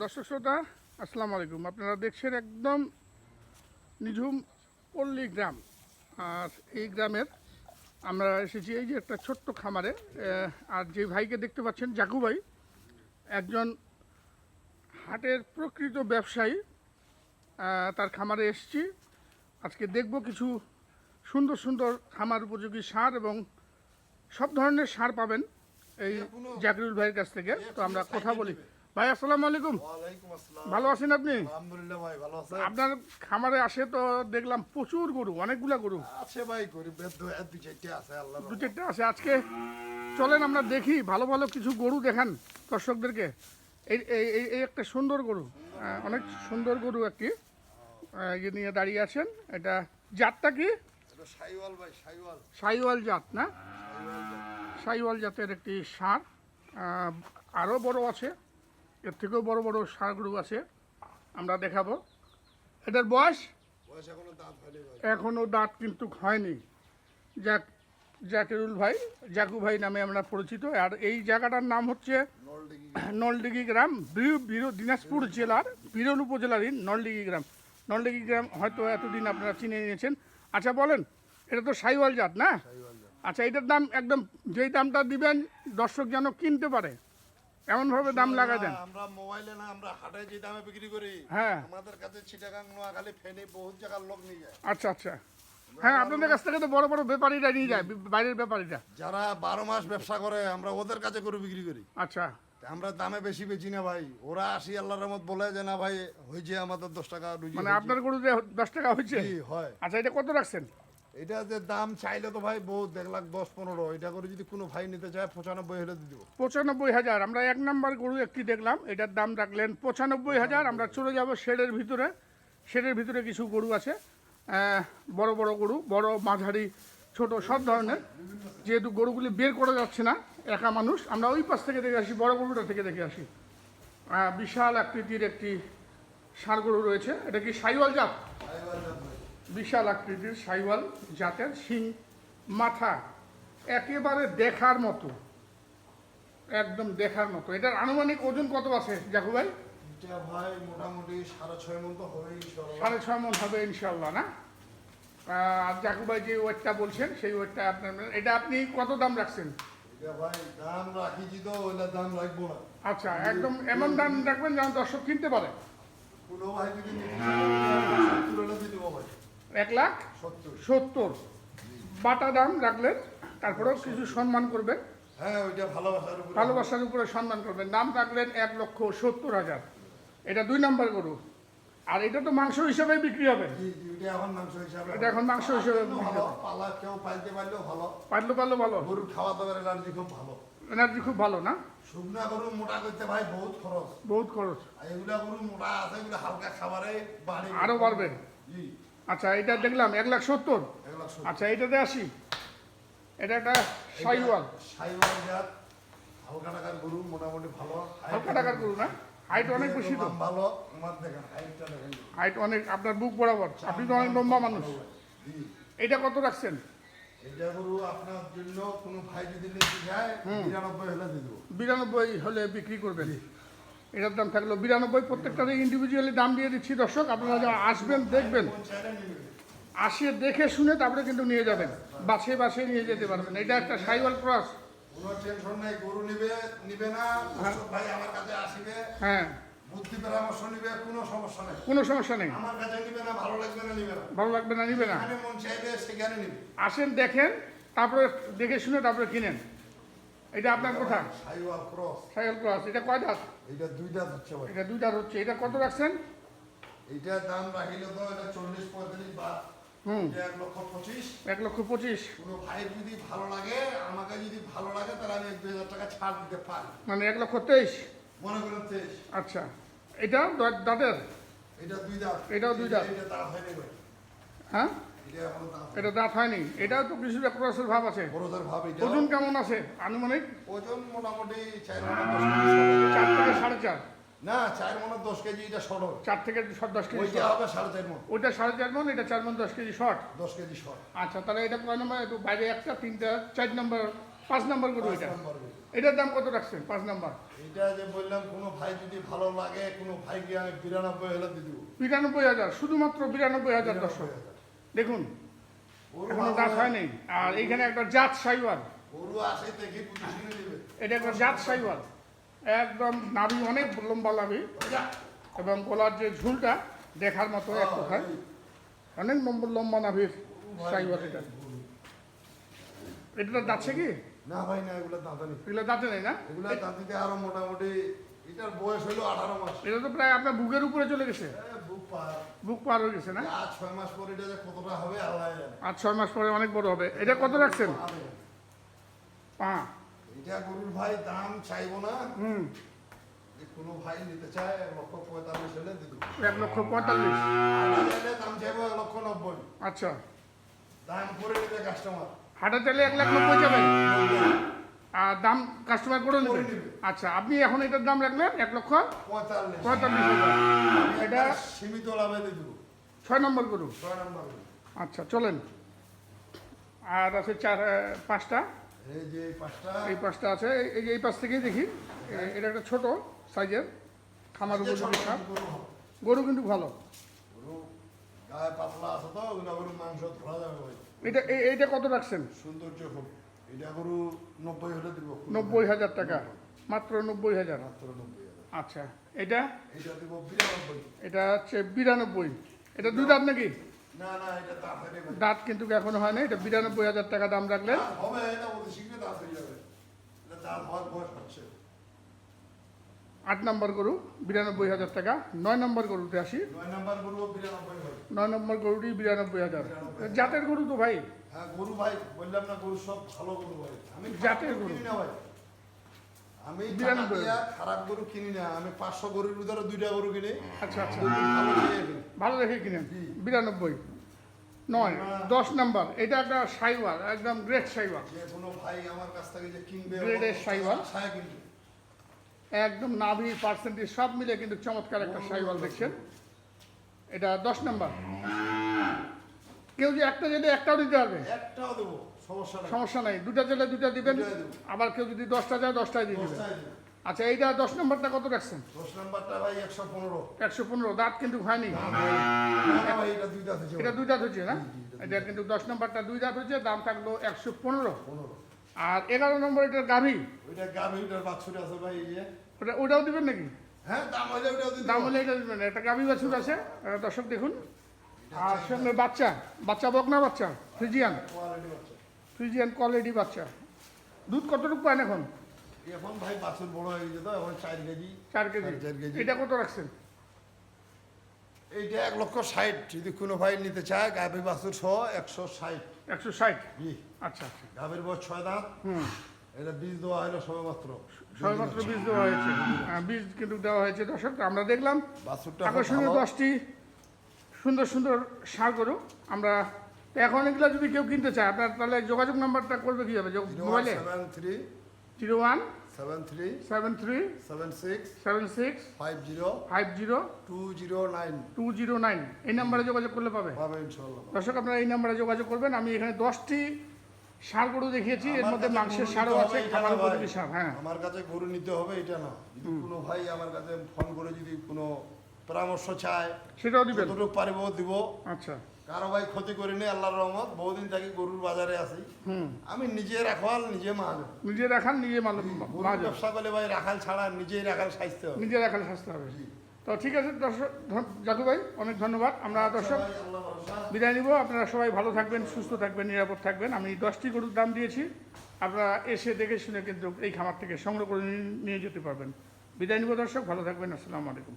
দর্শক শ্রোতা আসসালামু আলাইকুম। আপনারা দেখছেন একদম নিঝুম পল্লী গ্রাম। আর এই গ্রামের আমরা এসেছি এই যে একটা ছোট্ট খামারে। আর যে ভাইকে দেখতে পাচ্ছেন জাকু ভাই একজন হাটের প্রকৃত ব্যবসায়ী। তার খামারে এসেছি। আজকে দেখব কিছু সুন্দর সুন্দর খামার উপযোগী সার এবং সব ধরনের সার পাবেন এই জাকিরুল ভাইয়ের কাছ থেকে। তো আমরা কথা বলি। ভাই আসসালামু আলাইকুম। ভালো আছেন আপনি? আলহামদুলিল্লাহ ভাই ভালো আছেন? আপনার খামারে আসে তো দেখলাম প্রচুর গরু অনেকগুলা গরু। আছে ভাই গরিবের দু চারটে আছে আল্লাহ দু চারটে আছে। আজকে চলেন আমরা দেখি ভালো ভালো কিছু গরু দেখান দর্শকদেরকে। এই এই- একটা সুন্দর গরু অনেক সুন্দর গরু একটি ইয়ে নিয়ে দাঁড়িয়ে আছেন। এটা জাতটা কি? সাইওয়াল জাত না? সাইওয়াল জাতের একটি সার আরও বড় আছে। এর থেকেও বড় বড় সার গরু আছে আমরা দেখাবো। এটার বয়স? বয়স এখনও দাঁত এখনও দাঁত কিন্তু হয়নি। জাক জাকিরুল ভাই জাকু ভাই নামে আমরা পরিচিত আর এই জায়গাটার নাম হচ্ছে নলডিগি। গ্রাম দিনাজপুর জেলার বিরল উপজেলারই নলডিগি গ্রাম। নলডিগি গ্রাম হয়তো এতদিন আপনারা চিনে নিয়েছেন। আচ্ছা বলেন এটা তো সাইওয়াল জাত না? আচ্ছা এটার দাম একদম যেই দামটা দিবেন দর্শক যেন কিনতে পারে। এমনভাবে দাম লাগা দেন। আমরা মোবাইলে না আমরা হাটে যে দামে বিক্রি করি হ্যাঁ। আমাদের কাছে চিটাগাং নোয়াখালী ফেনী বহুত জায়গার লোক নিয়ে যায়। আচ্ছা আচ্ছা। হ্যাঁ আপনাদের কাছ থেকে তো বড় বড় ব্যাপারীরা নিয়ে যায় বাইরের ব্যাপারীরা। যারা বারো মাস ব্যবসা করে আমরা ওদের কাছে গরু বিক্রি করি। আচ্ছা। আমরা দামে বেশি বেচি না ভাই। ওরা আসি আল্লাহর রহমত বলে যে না ভাই হয়েছে আমাদের দশ টাকা মানে। আপনার গরুতে দশ টাকা হয়েছে? হয়। আচ্ছা এটা কত রাখছেন? এটা যে দাম চাইলে তো ভাই বহুত এক লাখ দশ পনেরো। এটা করে যদি কোনো ভাই নিতে চায়, পঁচানব্বই হলে দিয়ে পঁচানব্বই হাজার, আমরা এক নাম্বার গরু একটি দেখলাম, এটার দাম রাখলেন পঁচানব্বই হাজার, আমরা চলে যাব শেডের ভিতরে। শেডের ভিতরে কিছু গরু আছে বড় বড় গরু, বড়, মাঝারি, ছোট, সব ধরনের। যেহেতু গরুগুলি বের করা যাচ্ছে না, একা মানুষ, আমরা ওই পাশ থেকে দেখে আসি, বড় গরুটা থেকে দেখে আসি। বিশাল আকৃতির একটি ষাঁড় গরু রয়েছে। এটা কি সাইওয়াল জাত? বিশাল আকৃতির সাইওয়াল জাতের শিং মাথা একেবারে দেখার মতো। একদম দেখার মতো। এটার আনুমানিক ওজন কত আছে জাকু ভাই? এটা ভাই মোটামুটি সাড়ে ছয় মন তো হবেই সাড়ে ছয় মন হবে ইনশাল্লাহ না? আর জাকু ভাই যে ওয়েটটা বলছেন সেই ওয়েটটা আপনার এটা আপনি কত দাম রাখছেন? ভাই দাম রাখিছি তো ওইটা দাম রাখব আচ্ছা একদম এমন দাম রাখবেন যেন দর্শক কিনতে পারে। কোনো ভাই যদি এক লাখ সত্তর। বাটা দাম রাখলেন তারপরেও কিছু সম্মান করবেন হ্যাঁ ভালোবাসার উপরে। ভালোবাসার উপরে সম্মান করবেন নাম রাখলেন এক লক্ষ সত্তর হাজার। এটা দুই নাম্বার গরু। আর এটা তো মাংস হিসাবে বিক্রি হবে। জি, জি, এখন মাংস হিসাবে। এটা এখন মাংস হিসেবে পালা কেউ পাইতে পারলেও ভালো। পারল পারল ভালো। গরুর খাওয়া দাওয়ার এনার্জি খুব ভালো। এনার্জি খুব ভালো না? শুকনা গরু মোটা করতে ভাই বহুত খরচ। বহুত খরচ। এগুলা গরু মোটা আছে এগুলো হালকা খাবারে বাড়ে। আরও বাড়বে। জি। আচ্ছা এটা দেখলাম এক লাখ সত্তর। আচ্ছা এটাতে আসি। এটা একটা সাইওয়াল। সাইওয়াল জাত হালকা টাকার গরু মোটামুটি ভালো। হালকা টাকার গরু না? হাইট অনেক বেশি তো। ভালো আমার দেখেন হাইটটা দেখেন। হাইট অনেক আপনার বুক বরাবর। আপনি তো অনেক লম্বা মানুষ। এটা কত রাখছেন? এটা গরু আপনার জন্য কোনো ভাই যদি নিতে যায় নিরানব্বই হলে দিয়ে দেবো। বিরানব্বই হলে বিক্রি করবেন। এটার দাম থাকল বিরানব্বই প্রত্যেকটাতে ইন্ডিভিজুয়ালি দাম দিয়ে দিচ্ছি। দর্শক আপনারা যারা আসবেন দেখবেন। আসিয়ে দেখে শুনে তারপরে কিন্তু নিয়ে যাবেন। বাছে বাছে নিয়ে যেতে পারবেন। এটা একটা সাইওয়াল ক্রস। কোনো টেনশন নাই গরু নিবে নিবে না। ভাই আমার কাছে আসিবে। হ্যাঁ। বুদ্ধি পরামর্শ নিবে কোনো সমস্যা নেই। কোনো সমস্যা নেই। আমার কাছে নিবে না ভালো লাগবে না নিবে না। ভালো লাগবে না নিবে না। মন চাইবে সেখানে নিবে। আসেন দেখেন তারপরে দেখে শুনে তারপরে কিনেন। এটা আপনার কথা সাইওয়াল ক্রস। সাইকেল ক্রস এটা কয় দাঁত? এইটা দুই দাঁত হচ্ছে ভাই। এটা দুই দাঁত হচ্ছে এটা কত রাখছেন? এইটার দাম রাখিলে তো এটা চল্লিশ পঁয়তাল্লিশ বা হুম। এটা এক লক্ষ পঁচিশ। এক লক্ষ পঁচিশ। কোনো ভাইয়ের যদি ভালো লাগে আমাকে যদি ভালো লাগে তাহলে আমি এক দুই হাজার টাকা ছাড় দিতে পারি। মানে এক লক্ষ তেইশ? মনে করেন তেইশ। আচ্ছা। এটা দাঁত- দাঁতের? এটা দুই দাঁত। এটাও দুই দাঁত। এটা দাঁত হয়নি হ্যাঁ? এটা দাঁত হয়নি। এটা এটাও তো কিছুটা ক্রসের ভাব আছে। ওজন কেমন আছে আনুমানিক? ওজন মোটামুটি চার দশ থেকে সাড়ে চার? না চার মনের দশ কেজি এটা শর্ট হবে। চার থেকে দশ কেজি ওইটা হবে সাড়ে চার মন। ওইটা সাড়ে চার মন এটা চার মন দশ কেজি শর্ট? দশ কেজি শর্ট। আচ্ছা তাহলে এটা কয় নম্বর? একটু বাইরে একটা তিনটা চার নম্বর পাঁচ নম্বর গরু এটা। এটার দাম কত রাখছেন পাঁচ নাম্বার? এটা যে বললাম কোনো ভাই যদি ভালো লাগে কোনো ভাইকে আমি বিরানব্বই হলে দিয়ে দেবো। বিরানব্বই হাজার শুধুমাত্র বিরানব্বই হাজার দর্শক। দেখুন এখনও দাঁত হয়নি। আর এইখানে একটা জাত সাইওয়াল। নেবে এটা একটা জাত সাইওয়াল। একদম নাভি অনেক লম্বা নাভি। এবং গলার যে ঝুলটা দেখার মতো এক কোথায় অনেক লম্বা লম্বা নাভির সাইওয়াল এটা। এটা যাচ্ছে কি? না ভাই না এগুলো দাঁতা নেই। এগুলো দাঁতে নেই না? এগুলো দাঁতিতে আরও মোটামুটি এটার বয়স হলো আঠারো মাস। এটা তো প্রায় আপনার বুকের উপরে চলে গেছে। বুক পার। বুক পার হয়ে গেছে না? আর ছয় মাস পরে এটা যে কতটা হবে আল্লাহ জানে। আর ছয় মাস পরে অনেক বড় হবে। এটা কত রাখছেন? পা। এটা গরুর ভাই দাম চাইব না। হুম। যে কোনো ভাই নিতে চায় এক লক্ষ পঁয়তাল্লিশ হলে দিয়ে দেবো। এক লক্ষ পঁয়তাল্লিশ। দাম চাইব এক লক্ষ নব্বই। আচ্ছা। দাম করে নেবে কাস্টমার হাটা চাইলে এক লাখ নব্বই যাবেন আর দাম কাস্টমার করে নেবে? আচ্ছা আপনি এখন এটার দাম রাখলেন এক লক্ষ পঁয়তাল্লিশ। এটা সীমিত লাভে দেবো। ছয় নম্বর গরু? ছয় নম্বর আচ্ছা চলেন। আর আছে চার পাঁচটা। এই যে এই পাঁচটা। আছে। এই- এই যে এই পাশ থেকেই দেখি। এটা একটা ছোট সাইজের খামার গরু কিন্তু ভালো। এটা এইটা কত রাখছেন? সৌন্দর্য খুব। এটা গরু নব্বই হলে দিব নব্বই হাজার টাকা? মাত্র নব্বই হাজার? মাত্র নব্বই আচ্ছা এটা? এটা দিব বিরানব্বই। এটা হচ্ছে বিরানব্বই। এটা দুই দাঁত নাকি? না না এটা দাঁত কিন্তু এখনও হয় না এটা বিরানব্বই হাজার টাকা দাম রাখলেন। হবে এটা অতি শীঘ্র দাঁত হয়ে যাবে। এটা দাঁত হওয়ার বয়স হচ্ছে। আট নম্বর গরু বিরানব্বই হাজার টাকা। নয় নম্বর গরুতে আসি। নয় নাম্বার গরু বিরানব্বই নয় নম্বর গরুটি বিরানব্বই হাজার। জাতের গরু তো ভাই? হ্যাঁ গরু ভাই বললাম না গরু সব ভালো গরু ভাই। আমি জাতের গরু। কিনি না ভাই। আমি খারাপ গরু কিনি না আমি পাঁচশো গরুর ভিতরে দুইটা গরু কিনি। আচ্ছা আচ্ছা। ভালো দেখে কিনেন। বিরানব্বই। নয় দশ নাম্বার। এটা একটা সাইওয়াল একদম গ্রেট সাইওয়াল যে কোনো ভাই আমার কাছ থেকে যে কিনবে A সাইওয়াল। ছায়া কিনবে। একদম নাভি পার্সেন্টেজ সব মিলে কিন্তু চমৎকার একটা সাইওয়াল দেখছেন। এটা দশ নাম্বার। কেউ যে একটা যেটা একটাও দিতে পারবে? একটাও দেবো সমস্যা নাই। সমস্যা নাই। দুটা জেলে দুটা দিবেন আবার কেউ যদি দশটা যায় দশটাই দিয়ে দিবেন। আচ্ছা এইটা দশ নম্বরটা কত রাখছেন? দশ নাম্বারটা ভাই একশো পনেরো। একশো পনেরো দাঁত কিন্তু হয়নি। এটা দুইটা থেকে দুই দাঁত হচ্ছে না? এটা কিন্তু দশ নম্বরটা দুই দাঁত হচ্ছে দাম থাকল একশো পনেরো। আর এগারো নম্বর এটার গাভী? ওইটা গাভী ওইটার বাছুর আছে ভাই এই যে। ওটা ওটাও দিবেন নাকি? হ্যাঁ দাম হলে দাম হলে এটা দিবেন। একটা গাভী বাছুর আছে। দর্শক দেখুন। আর সঙ্গে বাচ্চা বাচ্চা বকনা বাচ্চা? ফ্রিজিয়ান। ফ্রিজিয়ান কোয়ালিটি বাচ্চা। দুধ কতটুকু পান এখন? এখন ভাই বাছুর বড় হয়ে গেছে তো এখন চার কেজি। চার কেজি। চার কেজি। এটা কত রাখছেন? এইটা এক লক্ষ ষাট। যদি কোনো ভাই নিতে চায় গাভী বাছুর সহ একশো ষাট। একশো ষাট? জি। আচ্ছা আচ্ছা। গাভীর বয়স ছয় দাঁত। হুম। এটা বীজ দেওয়া হলো সবে মাত্র সবেমাত্র বীজ দেওয়া হয়েছে। হ্যাঁ, বীজ কিন্তু দেওয়া হয়েছে দর্শক। আমরা দেখলাম আকর্ষণীয়। দশটি। সুন্দর সুন্দর সার গরু। আমরা তো এখন এগুলো যদি কেউ কিনতে চায় আপনার তাহলে যোগাযোগ নাম্বারটা করবে কি হবে জিরো মোবাইলে? Seven three zero one seven three seven three seven six seven six five zero five zero two zero nine. Two zero nine. এই নাম্বারে যোগাযোগ করলে পাবে? পাবে ইনশাল্লাহ দর্শক আপনারা এই নাম্বারে যোগাযোগ করবেন। আমি এখানে দশটি সার গরু দেখিয়েছি। এর মধ্যে মাংসের সারও আছে খাবার উপযোগী সার হ্যাঁ। আমার কাছে গরু নিতে হবে এটা না। যদি কোনো ভাই আমার কাছে ফোন করে যদি কোনো পরামর্শ চায় সেটাও দিবেন? যতটুকু পারিব দিব। আচ্ছা। কারও ভাই ক্ষতি করিনি আল্লাহর রহমত বহুদিন থাকি গরুর বাজারে আছি। আমি নিজে রাখওয়াল নিজে মাল। নিজে রাখান নিজে মাল ব্যবসা করলে ভাই রাখাল ছাড়া নিজেই রাখাল স্বাস্থ্য নিজে রাখাল স্বাস্থ্য হবে। তো ঠিক আছে দর্শক জাদু ভাই অনেক ধন্যবাদ। আমরা দর্শক বিদায় নিব। আপনারা সবাই ভালো থাকবেন সুস্থ থাকবেন নিরাপদ থাকবেন। আমি দশটি গরুর দাম দিয়েছি। আপনারা এসে দেখে শুনে কিন্তু এই খামার থেকে সংগ্রহ করে নিয়ে যেতে পারবেন। বিদায় নিব দর্শক ভালো থাকবেন। আসসালামু আলাইকুম।